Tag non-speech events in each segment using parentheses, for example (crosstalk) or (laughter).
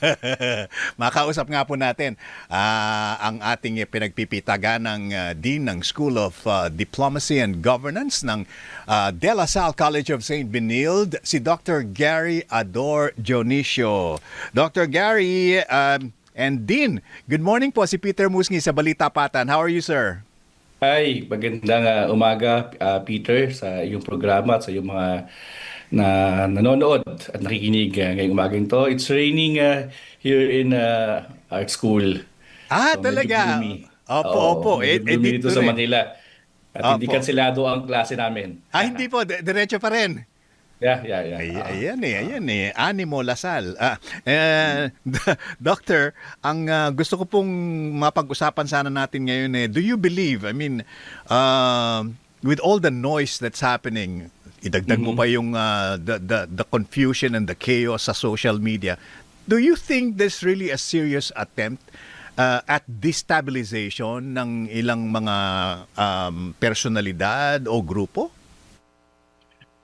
(laughs) Makausap nga po natin ah, ang ating pinagpipitaga ng ah, Dean ng School of ah, Diplomacy and Governance ng ah, De La Salle College of St. Benilde, si Dr. Gary Ador Dionisio. Dr. Gary um, and Dean, good morning po si Peter Musngi sa Balita Patan. How are you, sir? Hi, magandang uh, umaga uh, Peter sa iyong programa at sa iyong mga na nanonood at nakikinig uh, ngayong umagang to. It's raining uh, here in uh, our school. Ah, So, talaga? Opo, Oo, opo. Eh, medyo gloomy eh, dito sa. Manila. At hindi Opo. kansilado ang klase namin. Ah, hindi po. Diretso pa rin. Yeah, yeah, yeah. Ay, ayan eh, ayan eh. Animo Lasal. Ah, eh, (laughs) doctor, ang ah, gusto ko pong mapag-usapan sana natin ngayon eh, do you believe, I mean, um, with all the noise that's happening, idagdag mo pa yung ah, the, the, the confusion and the chaos sa social media, do you think there's really a serious attempt uh, at destabilization ng ilang mga um, personalidad o grupo?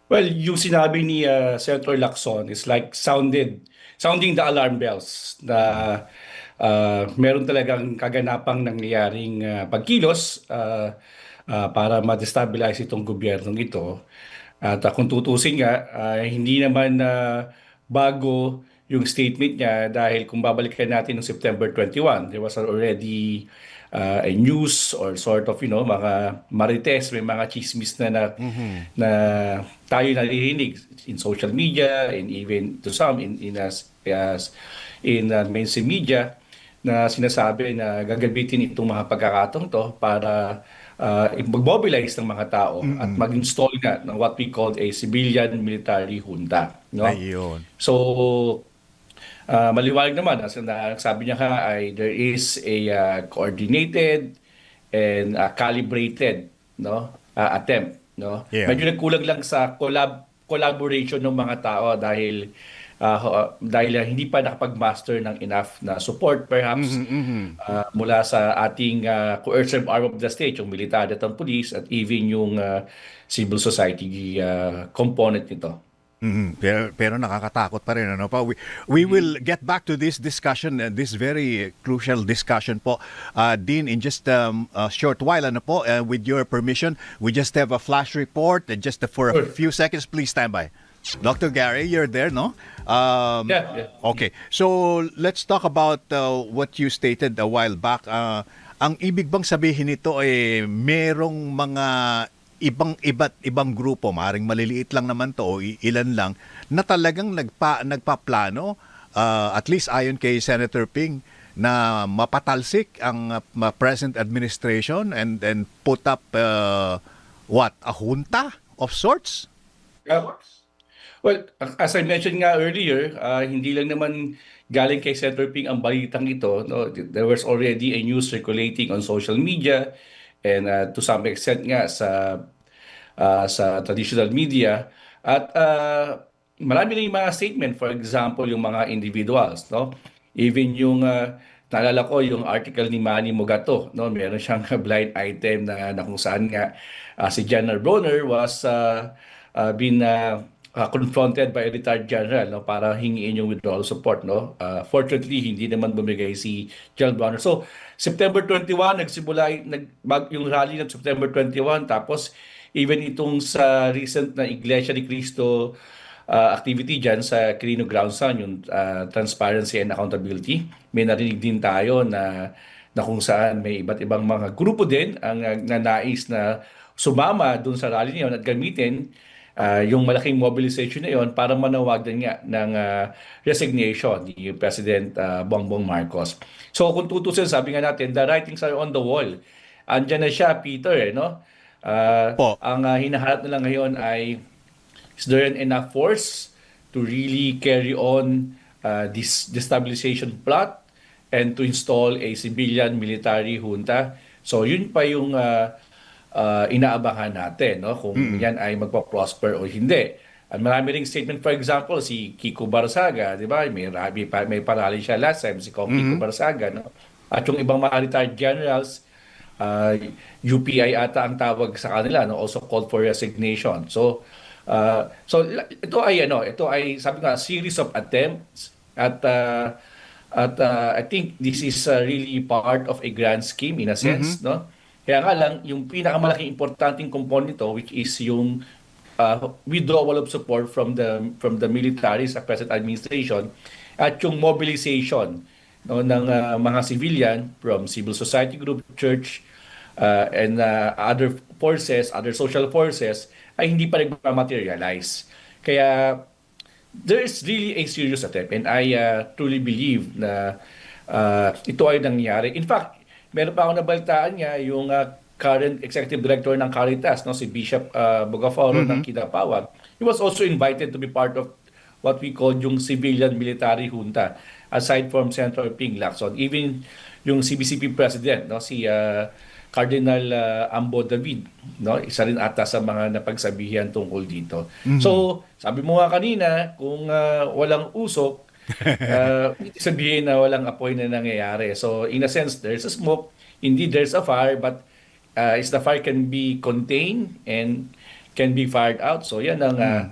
Well, yung sinabi ni uh, Senator Lacson is like sounded sounding the alarm bells na uh, meron talagang kaganapang nangyayaring uh, pagkilos uh, uh, para ma-destabilize itong gobyernong ito. At uh, kung tutusin nga, uh, hindi naman uh, bago yung statement niya dahil kung babalikan natin noong September 21, there was already uh, a news or sort of, you know, mga marites, may mga chismis na na, na tayo naririnig in social media and even to some in, in, as, as, in uh, mainstream media na sinasabi na gagamitin itong mga pagkakataong to para uh, mag-mobilize ng mga tao at mag-install nga ng what we call a civilian military junta. No? Ayun. So, uh, maliwanag naman, as na sabi niya ka, ay there is a uh, coordinated and uh, calibrated no uh, attempt. No? Yeah. Medyo nagkulang lang sa collab collaboration ng mga tao dahil uh, dahil uh, hindi pa nakapag-master ng enough na support perhaps uh, mula sa ating uh, coercive arm of the state, yung military at ang police at even yung uh, civil society uh, component nito. Mhm. Pero, pero nakakatakot pa rin. Ano pa? We, we will get back to this discussion, uh, this very crucial discussion po. Uh, Dean, in just um, a short while, ano po, uh, with your permission, we just have a flash report. Uh, just for a Sure. few seconds, please stand by. Dr. Gary, you're there, no? Um, Yeah, yeah. Okay. So, let's talk about uh, what you stated a while back. Uh, ang ibig bang sabihin nito ay merong mga ibang iba't ibang grupo, maring maliliit lang naman to o ilan lang na talagang nagpa nagpaplano uh, at least ayon kay Senator Ping na mapatalsik ang uh, present administration and and put up uh, what a junta of sorts. Yeah. Well, as I mentioned nga earlier, ah, hindi lang naman galing kay Senator Ping ang balitang ito. No? There was already a news circulating on social media and ah, to some extent nga sa ah, sa traditional media. At ah, marami na yung mga statement, for example, yung mga individuals. No? Even yung, ah, naalala ko yung article ni Manny Mugato, no? meron siyang (laughs) blind item na, na kung saan nga ah, si General Bronner was uh, uh, been uh, uh, confronted by a retired general no para hingiin yung withdrawal support no? Uh, fortunately hindi naman bumigay si General Bronner so September 21 nagsimula nag bag- yung rally ng September 21 tapos even itong sa recent na Iglesia ni Cristo uh, activity dyan sa Quirino Groundson, yung uh, transparency and accountability. May narinig din tayo na, na kung saan may iba't ibang mga grupo din ang uh, nanais na sumama dun sa rally na yun at gamitin uh, yung malaking mobilization na yun para manawagan nga ng uh, resignation ni President uh, Bongbong Marcos. So kung tutusin, sabi nga natin, the writings are on the wall. Andyan na siya, Peter, eh, no? Uh, Po. ang uh, hinaharap nila ngayon ay is there enough force to really carry on uh, this destabilization plot and to install a civilian military junta? So yun pa yung uh, uh, inaabangan natin no kung yan ay magpa-prosper o hindi. At marami ring statement for example si Kiko Barsaga, 'di ba? May rabi pa may parali siya last time si Kiko Barsaga no. At yung ibang mga retired generals uh, UPI ata ang tawag sa kanila no also called for resignation. So uh, so ito ay ano, ito ay sabi nga series of attempts at uh, At uh, I think this is uh, really part of a grand scheme in a sense, no? Kaya nga lang, yung pinakamalaking importanteng component nito, which is yung uh, withdrawal of support from the from the military sa present administration at yung mobilization no, ng uh, mga civilian from civil society group, church, uh, and uh, other forces, other social forces, ay hindi pa nagmamaterialize. Kaya there is really a serious attempt and I uh, truly believe na uh, ito ay nangyari. In fact, meron pa ako nabalitaan niya yung uh, current executive director ng Caritas, no, si Bishop uh, Bogaforo ng Kidapawag. He was also invited to be part of what we call yung civilian military junta aside from Senator Ping Lacson. Even yung CBCP president, no, si uh, Cardinal uh, Ambo David, no, isa rin ata sa mga napagsabihan tungkol dito. So, sabi mo nga kanina, kung uh, walang usok, (laughs) uh, sabihin na walang apoy na nangyayari. So, in a sense, there's a smoke, indeed there's a fire, but uh, is the fire can be contained and can be fired out. So, yan ang uh,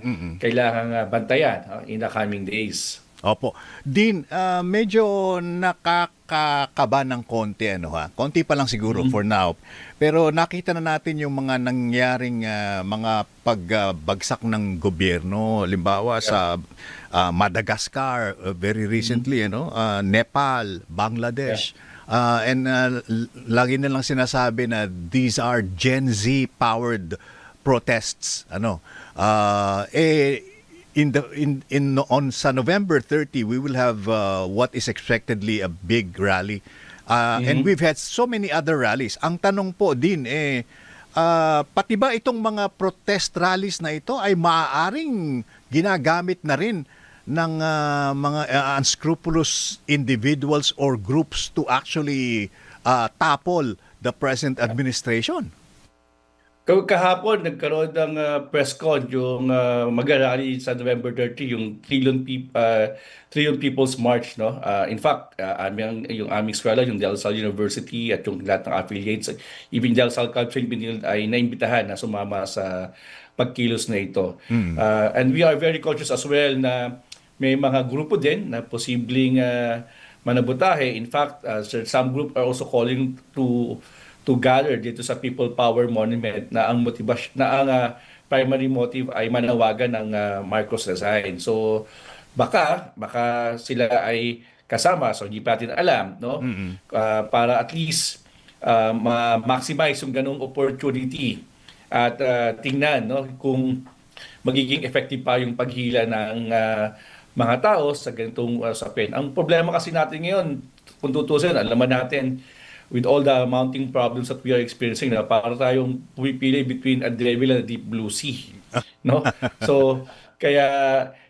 kailangang uh, bantayan uh, in the coming days. Opo. Din, ah, medyo nakakakaba ng konti ano ha. Konti pa lang siguro for now. Pero nakita na natin yung mga nangyaring ah, mga pagbagsak ng gobyerno, limbawa sa ah, Madagascar uh, very recently, ano, ah, Nepal, Bangladesh. Ah, and ah, l- lagi na lang sinasabi na these are Gen Z powered protests ano Ah, eh in the in in on sa November 30 we will have uh, what is expectedly a big rally. Uh, and we've had so many other rallies. Ang tanong po din eh uh, pati ba itong mga protest rallies na ito ay maaaring ginagamit na rin ng uh, mga uh, unscrupulous individuals or groups to actually uh, topple the present administration Kahapon, nagkaroon ng uh, press con yung uh, mag-rally sa November 30, yung Trillion, Peop- uh, Trillion People's March. No? Uh, in fact, uh, aming, yung aming eskwela, yung Del Salle University at yung lahat ng affiliates, even Del Salle Culture Pinil ay naimbitahan na sumama sa pagkilos na ito. Uh, and we are very conscious as well na may mga grupo din na posibleng uh, manabutahe. In fact, uh, some group are also calling to to gather dito sa People Power Monument na ang motivasyon na ang ah, primary motive ay manawagan ng ah, Marcos resign. So baka baka sila ay kasama so hindi pa natin alam no Ah, para at least ah, ma-maximize yung ganung opportunity at ah, tingnan no kung magiging effective pa yung paghila ng ah, mga tao sa ganitong uh, sapin. Ang problema kasi natin ngayon, kung tutusin, alam natin, with all the mounting problems that we are experiencing na para tayong pumipili between a devil and a deep blue sea. (laughs) No? So, kaya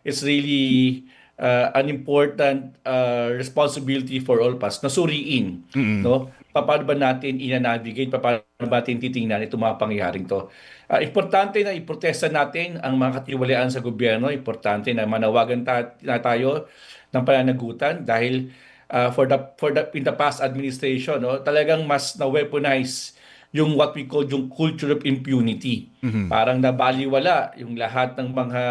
it's really uh, an important uh, responsibility for all of us na suriin. No? Paano ba natin ina-navigate? Paano ba natin titingnan itong mga pangyayaring to? Ah, importante na iprotesta natin ang mga katiwalaan sa gobyerno. Importante na manawagan ta- na tayo ng pananagutan dahil uh, for the for the in the past administration no? Talagang mas na weaponize yung what we call yung culture of impunity. Parang nabaliwala yung lahat ng mga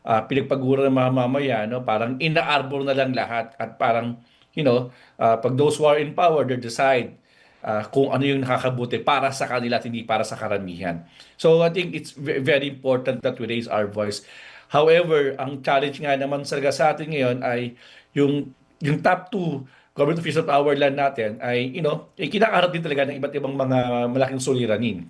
uh, pinagpagura ng mga mamaya no? Parang ina-arbor na lang lahat at parang you know uh, pag those who are in power they decide uh, kung ano yung nakakabuti para sa kanila at hindi para sa karamihan. So I think it's ve- very important that we raise our voice. However, ang challenge nga naman sa atin ngayon ay yung yung top two government official of our land natin ay you know, eh, kinakaharap din talaga ng iba't ibang mga malaking suliranin.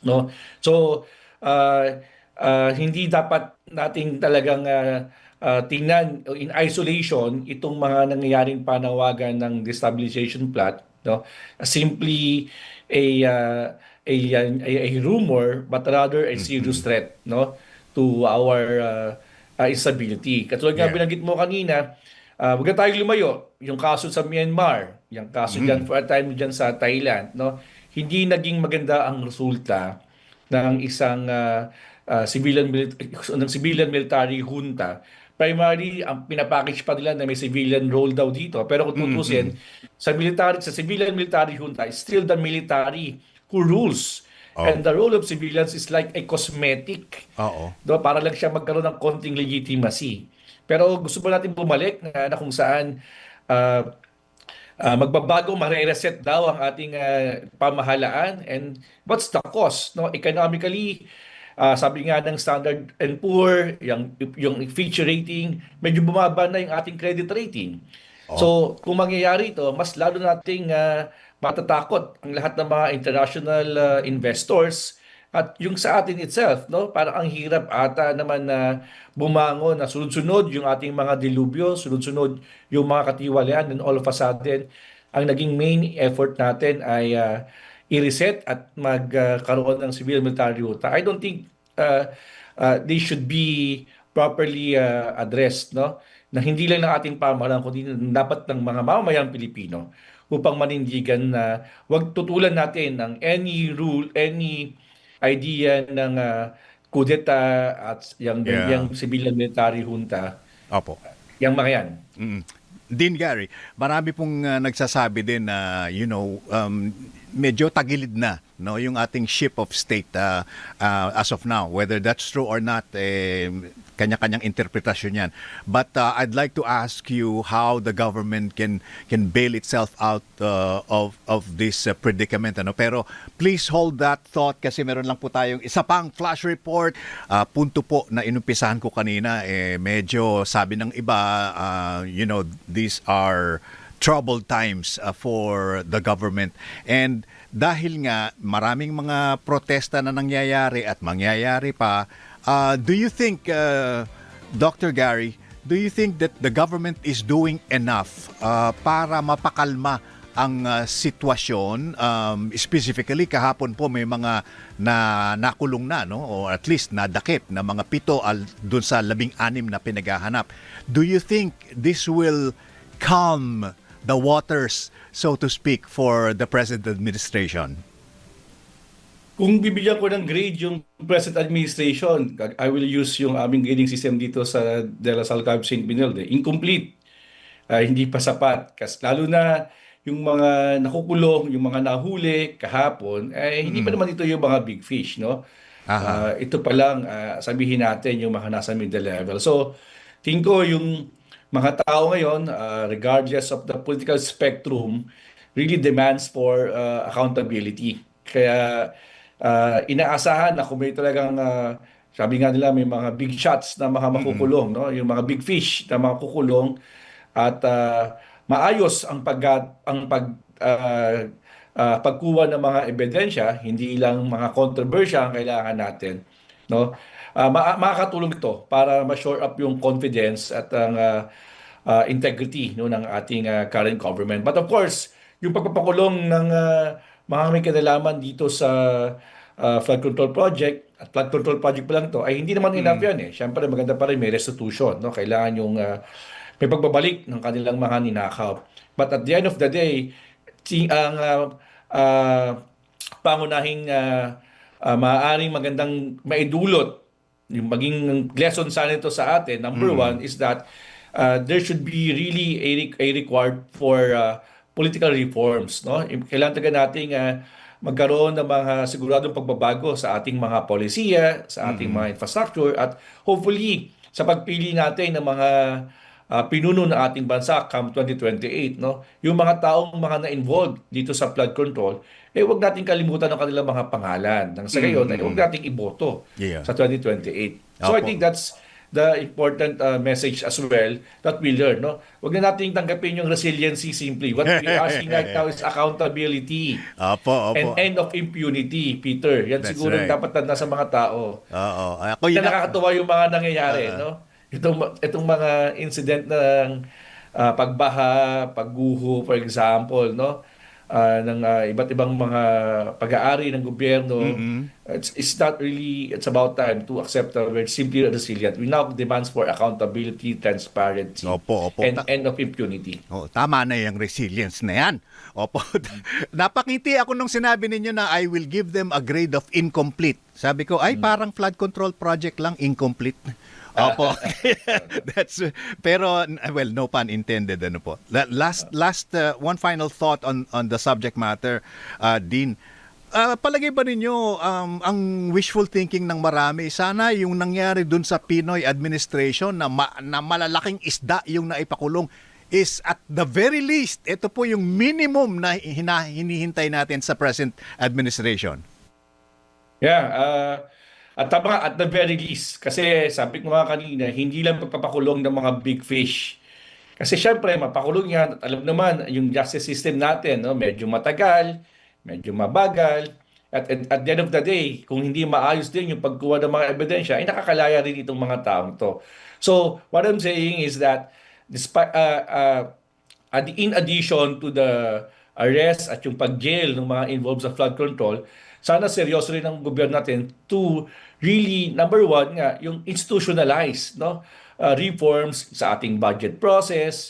No? So, uh, uh, hindi dapat nating talagang uh, uh, tingnan in isolation itong mga nangyayaring panawagan ng destabilization plot no simply a uh, a, a a rumor but rather a serious threat no to our uh, uh, instability katulad nga Yeah. binanggit mo kanina uh, wag na tayong lumayo. Yung kaso sa Myanmar yung kaso dyan for a time dyan sa Thailand no? Hindi naging maganda ang resulta ng isang uh, uh, civilian ng civilian military junta. Primarily ang pinapackage pa nila na may civilian role daw dito. Pero kung tutusin sa military sa civilian military junta is still the military who rules. Oh. and the role of civilians is like a cosmetic. Oo Diba? Para lang siya magkaroon ng konting legitimacy. Pero gusto ba natin bumalik na, na kung saan uh, uh, magbabago, mare-reset daw ang ating uh, pamahalaan. And what's the cost no? Economically uh, sabi nga ng Standard and Poor yung yung Fitch rating medyo bumaba na yung ating credit rating. So kung mangyayari ito mas lalo nating uh, matatakot ang lahat ng mga international uh, investors at yung sa atin itself, no? Parang ang hirap ata naman na bumangon na sunod-sunod yung ating mga dilubyo, sunod-sunod yung mga katiwalian and all of a sudden, ang naging main effort natin ay uh, i-reset at magkaroon ng civil military junta. I don't think uh, uh, they should be properly uh, addressed, no? Na hindi lang ng ating pamahalaan, kundi dapat ng mga mamamayang Pilipino upang manindigan na wag tutulan natin ng any rule, any idea ng uh, kudeta at yung, Yeah. yung civilian military junta, Opo. yung mga yan. Mm. Din Gary, marami pong uh, nagsasabi din na you know um, medyo tagilid na no yung ating ship of state uh, uh, as of now. Whether that's true or not eh, kanya-kanyang interpretasyon yan. But uh, I'd like to ask you how the government can can bail itself out uh, of of this uh, predicament ano. Pero please hold that thought kasi meron lang po tayong isa pang flash report. Uh, punto po na inumpisahan ko kanina eh medyo sabi ng iba uh, you know these are troubled times uh, for the government. And dahil nga maraming mga protesta na nangyayari at mangyayari pa uh, do you think uh, Dr. Gary do you think that the government is doing enough uh, para mapakalma ang uh, sitwasyon? Um, specifically kahapon po may mga na nakulong na no? Or at least nadakip na mga pito al dun sa labing anim na pinaghahanap. Do you think this will calm the waters so to speak for the present administration Kung bibigyan ko ng grade yung present administration, I will use yung aming grading system dito sa De La Salle Cab St. Benilde. Incomplete. Ah, hindi pa sapat. Kasi lalo na yung mga nakukulong, yung mga nahuli kahapon, eh, hindi pa naman ito yung mga big fish, no? Ah, ito pa lang, ah, sabihin natin yung mga nasa middle level. So, tingin ko yung mga tao ngayon, ah, regardless of the political spectrum, really demands for ah, accountability. Kaya ah, inaasahan na kung may talagang ah, sabi nga nila may mga big shots na mga makukulong, no? Yung mga big fish na mga kukulong at ah, maayos ang pag ang pag ah, ah, pagkuha ng mga ebidensya, hindi lang mga kontrobersya ang kailangan natin, no? Ma- makakatulong ito para ma-shore up yung confidence at ang ah, ah, integrity no ng ating ah, current government. But of course, yung pagpapakulong ng ah, mga may kinalaman dito sa ah, flood control project at flood control project pa lang to ay hindi naman enough yan eh. Siyempre maganda pa rin may restitution, no? Kailangan yung ah, may pagbabalik ng kanilang mga ninakaw. But at the end of the day, ang ah, ah, pangunahing ah, ah, maaaring magandang maidulot yung maging lesson sa nito sa atin, number one, is that uh, there should be really a, re- a required for uh, political reforms. No? Kailangan talaga nating uh, magkaroon ng mga siguradong pagbabago sa ating mga polisiya, sa ating mga infrastructure, at hopefully sa pagpili natin ng mga uh, pinuno ng ating bansa come 2028, no? Yung mga taong mga na-involved dito sa flood control, eh wag nating kalimutan ang kanilang mga pangalan. Nang sa gayon, ay wag nating iboto Yeah. sa 2028. So I Opo. think that's the important uh, message as well that we learn, no? Wag na nating tanggapin yung resiliency simply. What we are asking right now is (laughs) accountability Opo, opo. and end of impunity, Peter. Yan That's siguro right. dapat tanda sa mga tao. Oo. Ako yun na- nakakatuwa yung mga nangyayari, Ah. no? Itong itong mga incident ng ah, pagbaha, pagguho, for example, no? Ah, ng ah, iba't ibang mga pag-aari ng gobyerno. It's, it's not really, it's about time to accept that we're simply resilient. We now demands for accountability, transparency, Opo, opo. and end of impunity. Oh, tama na yung resilience na yan. Opo. (laughs) Napakiti ako nung sinabi ninyo na I will give them a grade of incomplete. Sabi ko, ay parang flood control project lang, incomplete. Opo. (laughs) That's pero well, no pun intended ano po. La- Last last uh, one final thought on on the subject matter, uh, Dean. Ah, palagay ba ninyo um, ang wishful thinking ng marami sana yung nangyari dun sa Pinoy administration na, ma- na malalaking isda yung naipakulong is at the very least, ito po yung minimum na hinihintay natin sa present administration. Yeah, uh, at tama at the very least, kasi sabi ko nga kanina, hindi lang pagpapakulong ng mga big fish. Kasi syempre, mapakulong yan, at alam naman, yung justice system natin, no, medyo matagal, medyo mabagal, at, at, at the end of the day, kung hindi maayos din yung pagkuha ng mga ebidensya, ay nakakalaya rin itong mga taong to. So, what I'm saying is that, despite, uh, uh, in addition to the arrest at yung pag-jail ng mga involved sa flood control, sana seryoso rin ang gobyerno natin to really, number one nga, yung institutionalize no? uh, reforms sa ating budget process,